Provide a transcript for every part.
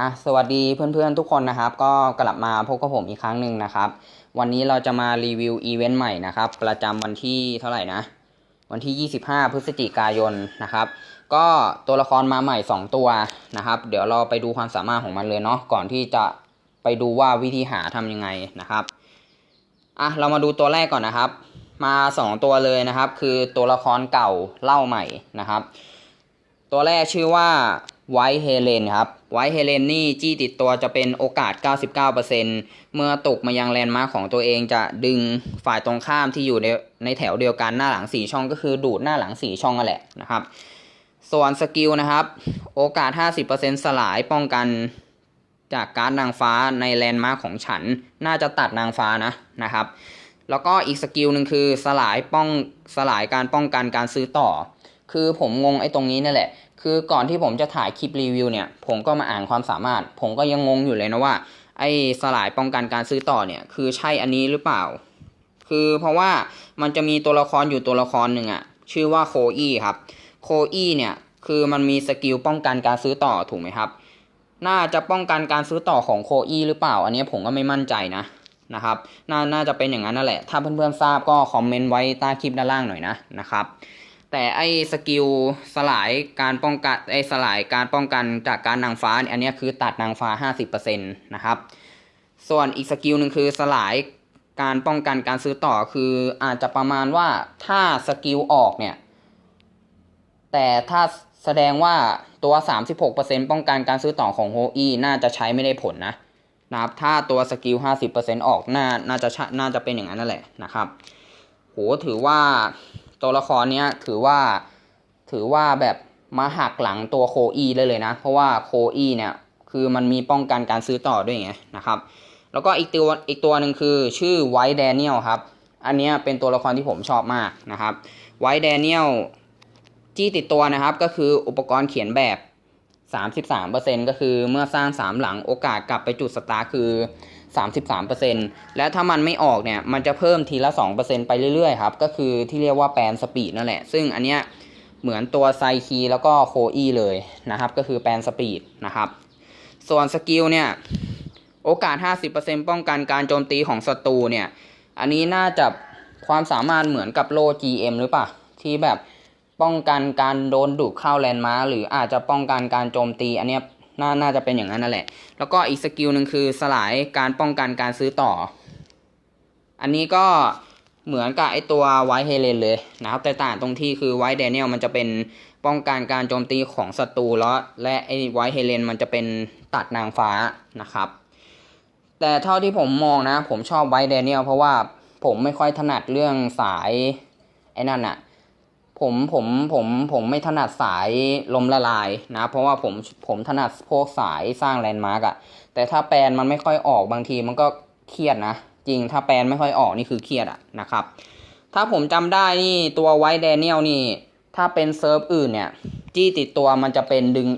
อะสวัสดีเพื่อนๆทุกคนนะครับ ก็กลับมาพบกับผมอีกครั้งหนึ่งนะครับ วันนี้เราจะมารีวิวอีเวนต์ใหม่นะครับ ประจำวันที่เท่าไหร่นะ วันที่ 25 พฤศจิกายนนะครับ ก็ตัวละครมาใหม่ 2 ตัวนะครับ เดี๋ยวเราไปดูความสามารถของมันเลยเนาะก่อนที่จะไปดูว่าวิธีหาทำยังไงนะครับอะเรามาดูตัวแรกก่อนนะครับ มา 2 ตัวเลยนะครับ คือตัวละครเก่าเล่าใหม่นะครับ ตัวแรกชื่อว่าไวท์เฮเลนครับไวท์เฮเลนนี่จี้ติดตัวจะเป็นโอกาส 99%เมื่อตกมายังแลนด์มาร์คของตัวเองจะดึงฝ่ายตรงข้ามที่อยู่ในในแถวเดียวกันหน้าหลัง 4 ช่องก็คือดูดหน้าหลัง 4 ช่องนั่นแหละนะครับ ส่วนสกิลนะครับ โอกาส 50%สลายป้องกันจากการนางฟ้าในแลนด์มาร์คของฉัน น่าจะตัดนางฟ้านะนะครับ แล้วก็อีกสกิลหนึ่งคือสลายป้องสลายการป้องกันการซื้อต่อ คือผมงงไอ้ตรงนี้นี่แหละ คือก่อนที่ผมจะถ่ายคลิปรีวิวเนี่ย ผมก็มาอ่านความสามารถ ผมก็ยังงงอยู่เลยนะว่า ไอ้สลายป้องกันการซื้อต่อเนี่ย คือใช่อันนี้หรือเปล่า คือเพราะว่ามันจะมีตัวละครอยู่ตัวละครหนึ่งอะชื่อว่าโคอี้ครับ โคอี้เนี่ย คือมันมีสกิลป้องกันการซื้อต่อถูกไหมครับ น่าจะป้องกันการซื้อต่อของโคอี้หรือเปล่า อันนี้ผมก็ไม่มั่นใจนะนะครับน่าน่าจะเป็นอย่างนั้นนั่นแหละ ถ้าเพื่อนๆทราบก็คอมเมนต์ไว้ใต้คลิปด้านล่างหน่อยนะนะครับ แต่ไอ้สกิลสลายการป้องกันไอ้สลายการป้องกันจากการนางฟ้าอันนี้คือตัดนางฟ้า 50%นะครับ ส่วนอีกสกิลหนึ่งคือสลายการป้องกันการซื้อต่อคืออาจจะประมาณว่าถ้าสกิลออกเนี่ย แต่ถ้าแสดงว่าตัว 36%ป้องกันการซื้อต่อของโฮอี้น่าจะใช้ไม่ได้ผลนะนะครับ ถ้าตัวสกิล 50%ออกน่าน่าจะน่าจะเป็นอย่างนั้นนั่นแหละนะครับ โหถือว่า ตัวละครเนี้ยถือว่า ถือว่าแบบมาหักหลังตัวโคอีได้เลยนะ เพราะว่าโคอีเนี่ยคือมันมีป้องกันการซื้อต่อด้วยไงนะครับ แล้วก็อีกตัวอีกตัวหนึ่งคือชื่อไวท์แดเนียลครับ อันนี้เป็นตัวละครที่ผมชอบมากนะครับไวท์แดเนียลจี้ติดตัวนะครับก็คืออุปกรณ์เขียนแบบ 33%ก็คือเมื่อสร้าง 3 หลังโอกาสกลับไปจุดสตาร์คือ 33%และถ้ามันไม่ออกเนี่ยมันจะเพิ่มทีละ 2%ไปเรื่อยๆครับก็คือที่เรียกว่าแปลนสปีดนั่นแหละ ซึ่งอันเนี้ยเหมือนตัวไซคีแล้วก็โคอีเลยนะครับ ก็คือแปลนสปีดนะครับ ส่วนสกิลเนี่ยโอกาส 50%ป้องกันการโจมตีของศัตรูเนี่ย อันนี้น่าจะความสามารถเหมือนกับโล GM หรือเปล่า ที่แบบป้องกันการโดนดูดเข้าแลนด์มาร์หรืออาจจะป้องกันการโจมตี อันเนี้ย น่าน่าจะเป็นอย่างนั้นนั่นแหละ แล้วก็อีกสกิลหนึ่งคือสลายการป้องกันการซื้อต่อ อันนี้ก็เหมือนกับไอตัวไวท์เฮเลนเลยนะครับ แต่ต่างตรงที่คือไวท์แดเนียลมันจะเป็นป้องกันการโจมตีของศัตรูแล้วและไอไวท์เฮเลนมันจะเป็นตัดนางฟ้านะครับ แต่เท่าที่ผมมองนะ ผมชอบไวท์แดเนียลเพราะว่าผมไม่ค่อยถนัดเรื่องสายไอ้นั่นอะ ผมผมผมผมไม่ถนัดสายลมละลายนะ เพราะว่าผมผมถนัดพวกสายสร้างแลนด์มาร์กอะแต่ถ้าแปลนมันไม่ค่อยออกบางทีมันก็เครียดนะ จริงถ้าแปลนไม่ค่อยออกนี่คือเครียดอะนะครับ ถ้าผมจำได้นี่ตัวไวท์แดเนียลนี่ ถ้าเป็นเซิร์ฟอื่นเนี่ย จี้ติดตัวมันจะเป็นดึง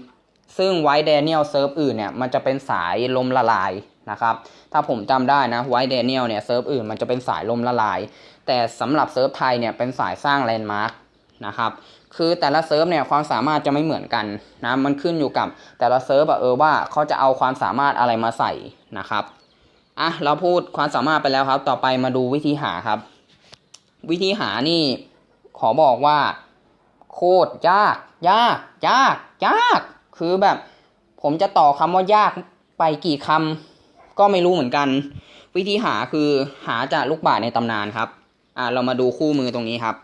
ซึ่งไวท์แดเนียลเซิร์ฟอื่นเนี่ยมันจะเป็นสายลมละลายนะครับ ถ้าผมจำได้นะไวท์แดเนียลเนี่ยเซิร์ฟอื่นมันจะเป็นสายลมละลาย แต่สำหรับเซิร์ฟไทยเนี่ยเป็นสายสร้างแลนด์มาร์ก นะครับ คือแต่ละเซิร์ฟเนี่ยความสามารถจะไม่เหมือนกันนะมันขึ้นอยู่กับแต่ละเซิร์ฟอะเออว่าเขาจะเอาความสามารถอะไรมาใส่นะครับอะเราพูดความสามารถไปแล้วครับ ต่อไปมาดูวิธีหาครับ วิธีหานี่ขอบอกว่า โคตรยาก ยาก ยาก ยาก คือแบบ ผมจะต่อคำว่ายากไปกี่คำก็ไม่รู้เหมือนกัน วิธีหาคือหาจากลูกบาศก์ในตำนานครับอะเรามาดูคู่มือตรงนี้ครับ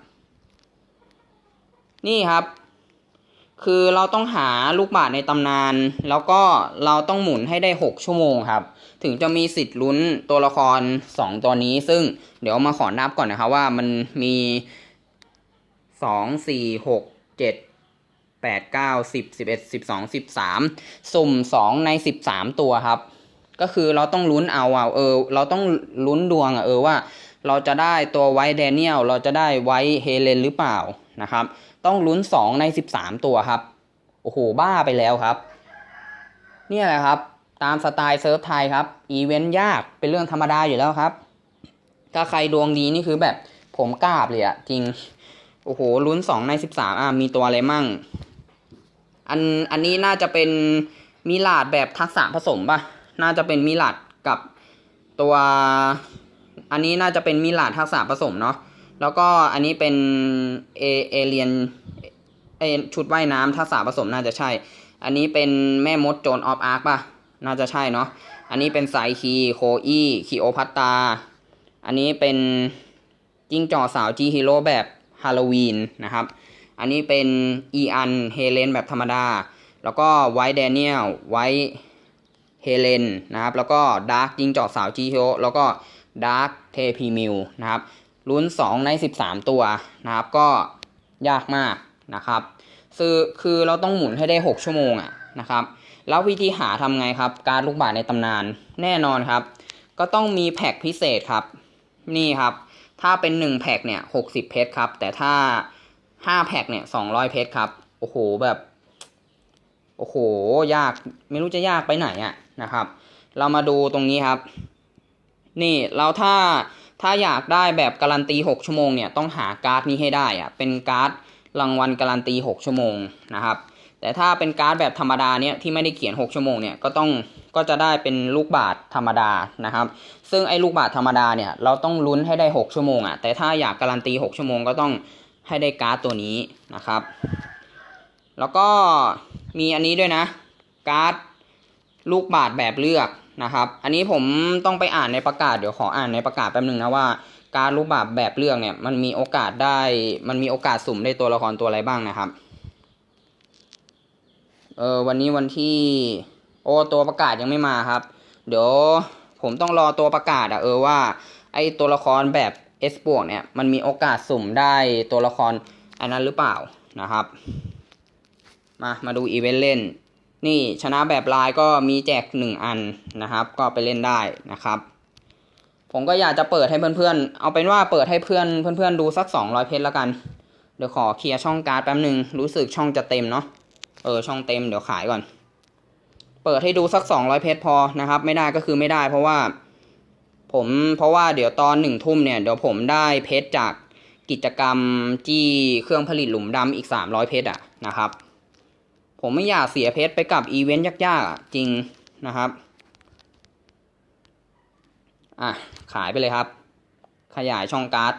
นี่ครับ คือเราต้องหาลูกบาศก์ในตำนาน แล้วก็เราต้องหมุนให้ได้ 6 ชั่วโมงครับ ถึงจะมีสิทธิ์ลุ้นตัวละคร 2 ตัวนี้ ซึ่งเดี๋ยวมาขอนับก่อนนะครับว่ามันมี 2 4 6 7 8 9 10 11 12 13 สุ่ม 2 ใน 13 ตัวครับ ก็คือเราต้องลุ้นเอาเอาเออ เราต้องลุ้นดวงอะเออว่า เราจะได้ตัวไวท์แดเนียล เราจะได้ไวท์เฮเลนหรือเปล่า นะครับ ต้องลุ้น 2 ใน 13 ตัวครับ โอ้โห บ้าไปแล้วครับ เนี่ยแหละครับ ตามสไตล์เซิร์ฟไทยครับ อีเวนต์ยากเป็นเรื่องธรรมดาอยู่แล้วครับ ถ้าใครดวงดีนี่คือแบบผมกราบเลยอะจริง โอ้โห ลุ้น 2 ใน 13 อะ มีตัวอะไรมั่ง อัน อันนี้น่าจะเป็นมีลาดแบบทักษะผสมป่ะน่าจะเป็นมีลาดกับตัว อันนี้น่าจะเป็นมีลาดทักษะผสมเนาะ แล้วก็อันนี้เป็นเอเอเลียนเอชุดว่ายน้ำทักษะผสมน่าจะใช่ อันนี้เป็นแม่มดโจนออฟอาร์คป่ะ น่าจะใช่เนาะ อันนี้เป็นสายคีโคอี้คีโอพัตตา อันนี้เป็นจิ้งจอกสาวจีฮีโร่แบบฮาโลวีนนะครับ อันนี้เป็นอีอันเฮเลนแบบธรรมดา แล้วก็ไวท์แดเนียลไวท์เฮเลนนะครับ แล้วก็ดาร์กจิ้งจอกสาวจีฮีโร่แล้วก็ดาร์กเทพีมิลนะครับ ลุ้น 2 ใน 13 ตัวนะครับก็ยากมากนะครับคือคือเราต้องหมุนให้ได้ 6 ชั่วโมงอะนะครับแล้ววิธีหาทำไงครับ การลูกบาศในตำนานแน่นอนครับ ก็ต้องมีแพ็กพิเศษครับ นี่ครับ ถ้าเป็น 1 แพ็กเนี่ย 60 เพชรครับ แต่ถ้า 5 แพ็กเนี่ย 200 เพชรครับ โอ้โหแบบ โอ้โห ยากไม่รู้จะยากไปไหนอะนะครับ เรามาดูตรงนี้ครับ นี่เราถ้า ถ้าอยากได้แบบการันตี 6 ชั่วโมงเนี่ยต้องหาการ์ดนี้ให้ได้อะเป็นการ์ดรางวัลการันตี 6 ชั่วโมงนะครับแต่ถ้าเป็นการ์ดแบบธรรมดาเนี่ยที่ไม่ได้เขียน 6 ชั่วโมงเนี่ยก็ต้องก็จะได้เป็นลูกบาศก์ธรรมดานะครับ ซึ่งไอ้ลูกบาศก์ธรรมดาเนี่ยเราต้องลุ้นให้ได้ 6 ชั่วโมงอะ่ะแต่ถ้าอยากการันตี 6 ชั่วโมงก็ต้องให้ได้การ์ดตัวนี้นะครับ แล้วก็มีอันนี้ด้วยนะ การ์ดลูกบาศก์แบบเลือก นะครับ อันนี้ผมต้องไปอ่านในประกาศเดี๋ยวขออ่านในประกาศแป๊บนึงนะว่าการลูกบาศก์แบบเลือกเนี่ยมันมีโอกาสได้มันมีโอกาสสุ่มได้ตัวละครตัวอะไรบ้างนะครับเออวันนี้วันที่โอ้ตัวประกาศยังไม่มาครับ เดี๋ยวผมต้องรอตัวประกาศอะเออว่าไอตัวละครแบบ S บวกเนี่ยมันมีโอกาสสุ่มได้ตัวละครอันนั้นหรือเปล่านะครับ มามาดูอีเวนต์เล่น นี่ชนะแบบลายก็มีแจกหนึ่งอันนะครับ ก็ไปเล่นได้นะครับ ผมก็อยากจะเปิดให้เพื่อนๆ เอาเป็นว่าเปิดให้เพื่อนเพื่อนๆดูสัก 200 เพชรแล้วกัน เดี๋ยวขอเคลียร์ช่องการ์ดแป๊บหนึ่งรู้สึกช่องจะเต็มเนาะเออช่องเต็มเดี๋ยวขายก่อน เปิดให้ดูสัก 200 เพชรพอนะครับ ไม่ได้ก็คือไม่ได้เพราะว่า ผมเพราะว่าเดี๋ยวตอนหนึ่งทุ่มเนี่ยเดี๋ยวผมได้เพชรจากกิจกรรมจี้เครื่องผลิตหลุมดำอีก 300 เพชรอะนะครับ ผมไม่อยากเสียเพชรไปกับอีเวนต์ยากๆจริงนะครับ อะ ขายไปเลยครับ ขยายช่องการ์ด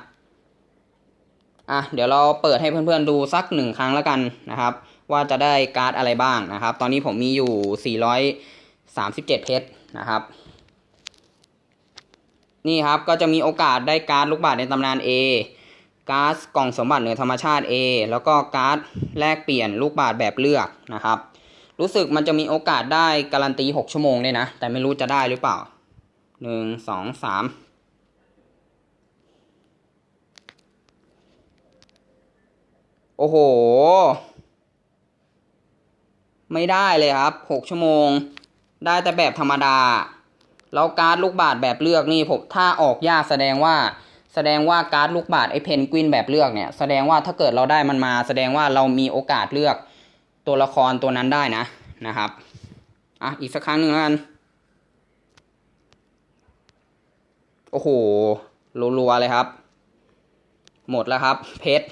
อะ เดี๋ยวเราเปิดให้เพื่อนๆดูสักหนึ่งครั้งแล้วกันนะครับ ว่าจะได้การ์ดอะไรบ้างนะครับ ตอนนี้ผมมีอยู่ 437 เพชรนะครับ นี่ครับก็จะมีโอกาสได้การ์ดลูกบาศก์ในตำนาน A การ์ดกล่องสมบัติเหนือธรรมชาติ A แล้วก็การ์ดแลกเปลี่ยนลูกบาศก์แบบเลือกนะครับ รู้สึกมันจะมีโอกาสได้การันตี 6 ชั่วโมงเลยนะ แต่ไม่รู้จะได้หรือเปล่าหนึ่งสองสามโอ้โห ไม่ได้เลยครับหกชั่วโมง ได้แต่แบบธรรมดา แล้วการ์ดลูกบาศก์แบบเลือกนี่ผมถ้าออกยากแสดงว่า แสดงว่าการ์ดลูกบาศก์ไอเพนกวินแบบเลือกเนี่ยแสดงว่าถ้าเกิดเราได้มันมา แสดงว่าเรามีโอกาสเลือกตัวละครตัวนั้นได้นะนะครับอะอีกสักครั้งหนึ่งแล้วกัน โอ้โหรัวๆเลยครับ หมดแล้วครับ เพชร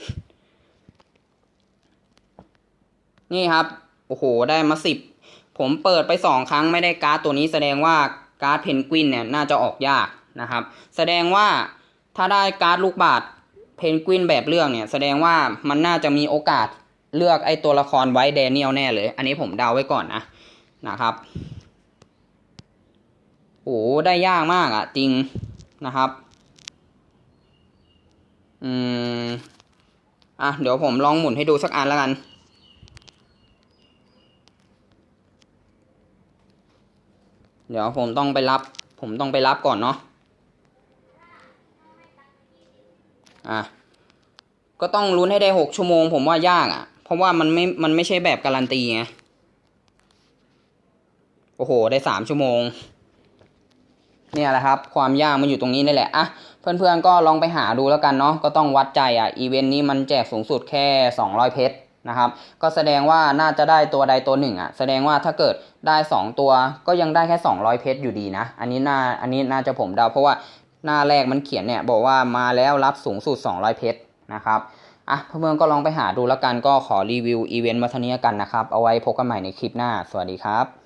นี่ครับ โอ้โห ได้มาสิบ ผมเปิดไปสองครั้งไม่ได้การ์ดตัวนี้แสดงว่าการ์ดเพนกวินเนี่ยน่าจะออกยากนะครับ แสดงว่า ถ้าได้การ์ดลูกบาศก์เพนกวินแบบเลือกเนี่ยแสดงว่ามันน่าจะมีโอกาสเลือกไอตัวละครไว้แดเนียลแน่เลย อันนี้ผมเดาไว้ก่อนนะนะครับโอ้ได้ยากมากอะจริงนะครับ อืม อะ เดี๋ยวผมลองหมุนให้ดูสักอันแล้วกัน เดี๋ยวผมต้องไปรับ ผมต้องไปรับก่อนเนาะ อะก็ต้องลุ้นให้ได้หกชั่วโมง ผมว่ายากอะ่ะ เพราะว่ามันไม่ มันไม่ใช่แบบการันตีไง โอ้โห ได้สามชั่วโมง เนี่ยแหละครับ ความยากมันอยู่ตรงนี้นี่แหละ อะ เพื่อนๆก็ลองไปหาดูแล้วกันเนาะ ก็ต้องวัดใจอะ อีเวนต์นี้มันแจกสูงสุดแค่200เพชรนะครับ ก็แสดงว่าน่าจะได้ตัวใดตัวหนึ่งอะ แสดงว่าถ้าเกิดได้ 2 ตัวก็ยังได้แค่ 200 เพชรอยู่ดีนะ อันนี้น่า อันนี้น่าจะผมเดาเพราะว่า หน้าแรกมันเขียนเนี่ยบอกว่ามาแล้วรับสูงสุด 200 เพชรนะครับอะเพื่อนๆก็ลองไปหาดูแล้วกันก็ขอรีวิวอีเวนต์มาเท่านี้กันนะครับ เอาไว้พบกันใหม่ในคลิปหน้า สวัสดีครับ